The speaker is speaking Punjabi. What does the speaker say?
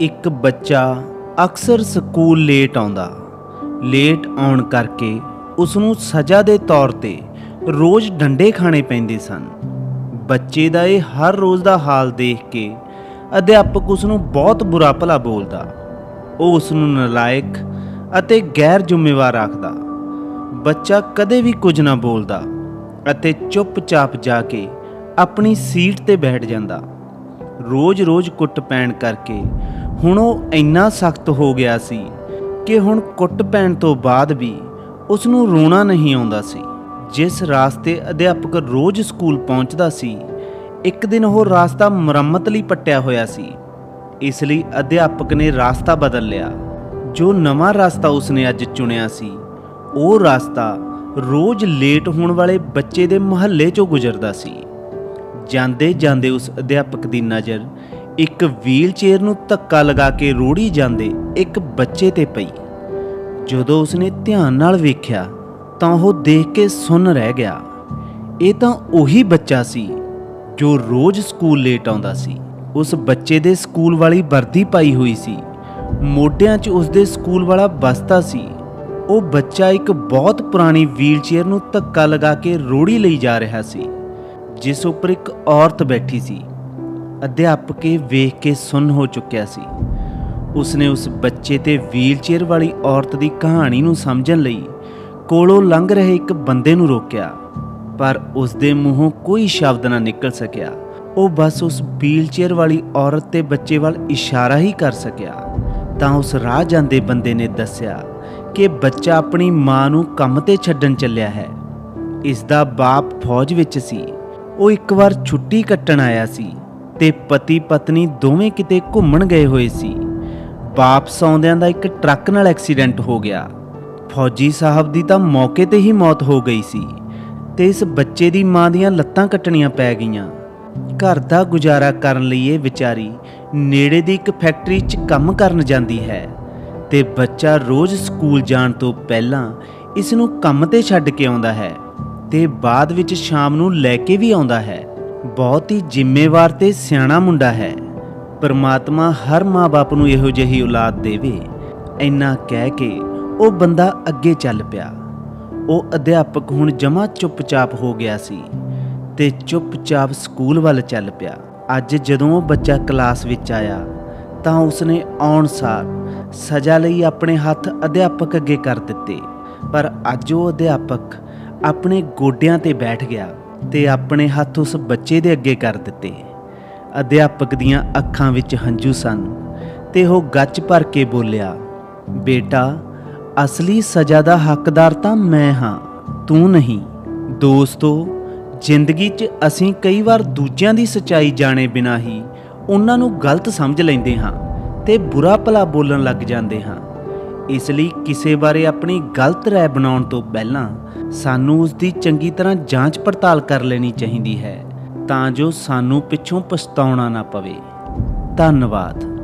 ਇੱਕ ਬੱਚਾ ਅਕਸਰ ਸਕੂਲ ਲੇਟ ਆਉਂਦਾ। ਲੇਟ ਆਉਣ ਕਰਕੇ ਉਸ ਨੂੰ ਸਜ਼ਾ ਦੇ ਤੌਰ ਤੇ ਰੋਜ਼ ਡੰਡੇ ਖਾਣੇ ਪੈਂਦੇ ਸਨ। ਬੱਚੇ ਦਾ ਇਹ ਹਰ ਰੋਜ਼ ਦਾ ਹਾਲ ਦੇਖ ਕੇ ਅਧਿਆਪਕ ਉਸ ਨੂੰ ਬਹੁਤ ਬੁਰਾ ਭਲਾ ਬੋਲਦਾ। ਉਹ ਉਸ ਨੂੰ ਨਲਾਇਕ ਅਤੇ ਗੈਰ ਜ਼ਿੰਮੇਵਾਰ ਆਖਦਾ। ਬੱਚਾ ਕਦੇ ਵੀ ਕੁਝ ਨਾ ਬੋਲਦਾ ਅਤੇ ਚੁੱਪਚਾਪ ਜਾ ਕੇ ਆਪਣੀ ਸੀਟ ਤੇ ਬੈਠ ਜਾਂਦਾ। ਰੋਜ਼-ਰੋਜ਼ ਕੁੱਟ ਪੈਣ ਕਰਕੇ ਹੁਣ ਉਹ ਇੰਨਾ ਸਖਤ ਹੋ ਗਿਆ ਸੀ ਕਿ ਹੁਣ ਕੁੱਟ ਪੈਣ ਤੋਂ ਬਾਅਦ ਵੀ ਉਸ ਨੂੰ ਰੋਣਾ ਨਹੀਂ ਆਉਂਦਾ ਸੀ। ਜਿਸ ਰਾਸਤੇ ਅਧਿਆਪਕ ਰੋਜ਼ ਸਕੂਲ ਪਹੁੰਚਦਾ ਸੀ, ਇੱਕ ਦਿਨ ਉਹ ਰਾਸਤਾ ਮੁਰੰਮਤ ਲਈ ਪੱਟਿਆ ਹੋਇਆ ਸੀ। ਇਸ ਲਈ ਅਧਿਆਪਕ ਨੇ ਰਾਸਤਾ ਬਦਲ ਲਿਆ। ਜੋ ਨਵਾਂ ਰਾਸਤਾ ਉਸਨੇ ਅੱਜ ਚੁਣਿਆ ਸੀ, ਉਹ ਰਾਸਤਾ ਰੋਜ਼ ਲੇਟ ਹੋਣ ਵਾਲੇ ਬੱਚੇ ਦੇ ਮੁਹੱਲੇ 'ਚੋਂ ਗੁਜ਼ਰਦਾ ਸੀ। ਜਾਂਦੇ ਜਾਂਦੇ ਉਸ ਅਧਿਆਪਕ ਦੀ ਨਜ਼ਰ ਇੱਕ ਵੀਲਚੇਅਰ ਨੂੰ ਧੱਕਾ ਲਗਾ ਕੇ ਰੋੜੀ ਜਾਂਦੇ ਇੱਕ ਬੱਚੇ ਤੇ ਪਈ। ਜਦੋਂ ਉਸਨੇ ਧਿਆਨ ਨਾਲ ਵੇਖਿਆ, ਤਾਂ ਉਹ ਦੇਖ ਕੇ ਸੁੰਨ ਰਹਿ ਗਿਆ। ਇਹ ਤਾਂ ਉਹੀ ਬੱਚਾ ਸੀ ਜੋ ਰੋਜ਼ ਸਕੂਲ ਲੇਟ ਆਉਂਦਾ ਸੀ। ਉਸ ਬੱਚੇ ਦੇ ਸਕੂਲ ਵਾਲੀ ਵਰਦੀ ਪਾਈ ਹੋਈ ਸੀ। ਮੋਢਿਆਂ 'ਚ ਉਸਦੇ ਸਕੂਲ ਵਾਲਾ ਬਸਤਾ ਸੀ। ਉਹ ਬੱਚਾ ਇੱਕ ਬਹੁਤ ਪੁਰਾਣੀ ਵੀਲਚੇਅਰ ਨੂੰ ਧੱਕਾ ਲਗਾ ਕੇ ਰੋੜੀ ਲਈ ਜਾ ਰਿਹਾ ਸੀ, ਜਿਸ ਉੱਪਰ ਇੱਕ ਔਰਤ ਬੈਠੀ ਸੀ। ਅਧਿਆਪਕੇ ਵੇਖ ਕੇ ਸੁੰਨ ਹੋ ਚੁੱਕਿਆ ਸੀ। ਉਸਨੇ ਉਸ ਬੱਚੇ ਤੇ ਵੀਲਚੇਅਰ ਵਾਲੀ ਔਰਤ ਦੀ ਕਹਾਣੀ ਨੂੰ ਸਮਝਣ ਲਈ ਕੋਲੋਂ ਲੰਘ ਰਹੇ ਇੱਕ ਬੰਦੇ ਨੂੰ ਰੋਕਿਆ, ਪਰ ਉਸ ਦੇ ਮੂੰਹੋਂ ਕੋਈ ਸ਼ਬਦ ਨਾ ਨਿਕਲ ਸਕਿਆ। ਉਹ ਬਸ ਉਸ ਵੀਲਚੇਅਰ ਵਾਲੀ ਔਰਤ ਤੇ ਬੱਚੇ ਵੱਲ ਇਸ਼ਾਰਾ ਹੀ ਕਰ ਸਕਿਆ। ਤਾਂ ਉਸ ਰਾਹ ਜਾਂਦੇ ਬੰਦੇ ਨੇ ਦੱਸਿਆ ਕਿ ਬੱਚਾ ਆਪਣੀ ਮਾਂ ਨੂੰ ਕੰਮ ਤੇ ਛੱਡਣ ਚੱਲਿਆ ਹੈ। ਇਸ ਦਾ ਬਾਪ ਫੌਜ ਵਿੱਚ ਸੀ। ਉਹ ਇੱਕ ਵਾਰ ਛੁੱਟੀ ਕੱਟਣ ਆਇਆ ਸੀ। ਤੇ ਪਤੀ ਪਤਨੀ ਦੋਵੇਂ ਕਿਤੇ ਘੁੰਮਣ ਗਏ ਹੋਏ ਸੀ। ਵਾਪਸ ਆਉਂਦਿਆਂ ਦਾ ਇੱਕ ਟਰੱਕ ਨਾਲ ਐਕਸੀਡੈਂਟ ਹੋ ਗਿਆ। ਫੌਜੀ ਸਾਹਿਬ ਦੀ ਤਾਂ ਮੌਕੇ ਤੇ ਹੀ ਮੌਤ ਹੋ ਗਈ ਸੀ ਤੇ ਇਸ ਬੱਚੇ ਦੀ ਮਾਂ ਦੀਆਂ ਲੱਤਾਂ ਕੱਟਣੀਆਂ ਪੈ ਗਈਆਂ। ਘਰ ਦਾ ਗੁਜ਼ਾਰਾ ਕਰਨ ਲਈ ਇਹ ਵਿਚਾਰੀ ਨੇੜੇ ਦੀ ਇੱਕ ਫੈਕਟਰੀ 'ਚ ਕੰਮ ਕਰਨ ਜਾਂਦੀ ਹੈ ਤੇ ਬੱਚਾ ਰੋਜ਼ ਸਕੂਲ ਜਾਣ ਤੋਂ ਪਹਿਲਾਂ ਇਸ ਨੂੰ ਕੰਮ ਤੇ ਛੱਡ ਕੇ ਆਉਂਦਾ ਹੈ ਤੇ ਬਾਅਦ ਵਿੱਚ ਸ਼ਾਮ ਨੂੰ ਲੈ ਕੇ ਵੀ ਆਉਂਦਾ ਹੈ। ਬਹੁਤ ਹੀ ਜ਼ਿੰਮੇਵਾਰ ਤੇ ਸਿਆਣਾ ਮੁੰਡਾ ਹੈ। ਪਰਮਾਤਮਾ ਹਰ ਮਾਂ-ਬਾਪ ਨੂੰ ਇਹੋ ਜਿਹੀ ਔਲਾਦ ਦੇਵੇ। ਇੰਨਾ ਕਹਿ ਕੇ ਉਹ ਬੰਦਾ ਅੱਗੇ ਚੱਲ ਪਿਆ। ਉਹ ਅਧਿਆਪਕ ਹੁਣ ਜਮਾ ਚੁੱਪਚਾਪ ਹੋ ਗਿਆ ਸੀ ਤੇ ਚੁੱਪਚਾਪ ਸਕੂਲ ਵੱਲ ਚੱਲ ਪਿਆ। ਅੱਜ ਜਦੋਂ ਉਹ ਬੱਚਾ ਕਲਾਸ ਵਿੱਚ ਆਇਆ ਤਾਂ ਉਸਨੇ ਆਉਣ ਸਾਰ ਸਜ਼ਾ ਲਈ ਆਪਣੇ ਹੱਥ ਅਧਿਆਪਕ ਅੱਗੇ ਕਰ ਦਿੱਤੇ। ਪਰ ਅੱਜ ਉਹ ਅਧਿਆਪਕ ਆਪਣੇ ਗੋਡਿਆਂ ਤੇ ਬੈਠ ਗਿਆ। ਤੇ ਆਪਣੇ ਹੱਥ ਉਸ ਬੱਚੇ ਦੇ ਅੱਗੇ ਕਰ ਦਿੱਤੇ। ਅਧਿਆਪਕ ਦੀਆਂ ਅੱਖਾਂ ਵਿੱਚ ਹੰਝੂ ਸਨ ਤੇ ਉਹ ਗੱਚ ਭਰ ਕੇ ਬੋਲਿਆ, ਬੇਟਾ, ਅਸਲੀ ਸਜ਼ਾ ਦਾ ਹੱਕਦਾਰ ਤਾਂ ਮੈਂ ਹਾਂ, ਤੂੰ ਨਹੀਂ। ਦੋਸਤੋ, ਜ਼ਿੰਦਗੀ 'ਚ ਅਸੀਂ ਕਈ ਵਾਰ ਦੂਜਿਆਂ ਦੀ ਸੱਚਾਈ ਜਾਣੇ ਬਿਨਾਂ ਹੀ ਉਹਨਾਂ ਨੂੰ ਗਲਤ ਸਮਝ ਲੈਂਦੇ ਹਾਂ ਤੇ ਬੁਰਾ ਭਲਾ ਬੋਲਣ ਲੱਗ ਜਾਂਦੇ ਹਾਂ। ਇਸ ਲਈ ਕਿਸੇ ਬਾਰੇ ਆਪਣੀ ਗਲਤ ਰਾਏ ਬਣਾਉਣ ਤੋਂ ਪਹਿਲਾਂ ਸਾਨੂੰ ਉਸ ਦੀ ਚੰਗੀ ਤਰ੍ਹਾਂ ਜਾਂਚ ਪੜਤਾਲ ਕਰ ਲੈਣੀ ਚਾਹੀਦੀ ਹੈ ਤਾਂ ਜੋ ਸਾਨੂੰ ਪਿੱਛੋਂ ਪਛਤਾਉਣਾ ਨਾ ਪਵੇ। ਧੰਨਵਾਦ।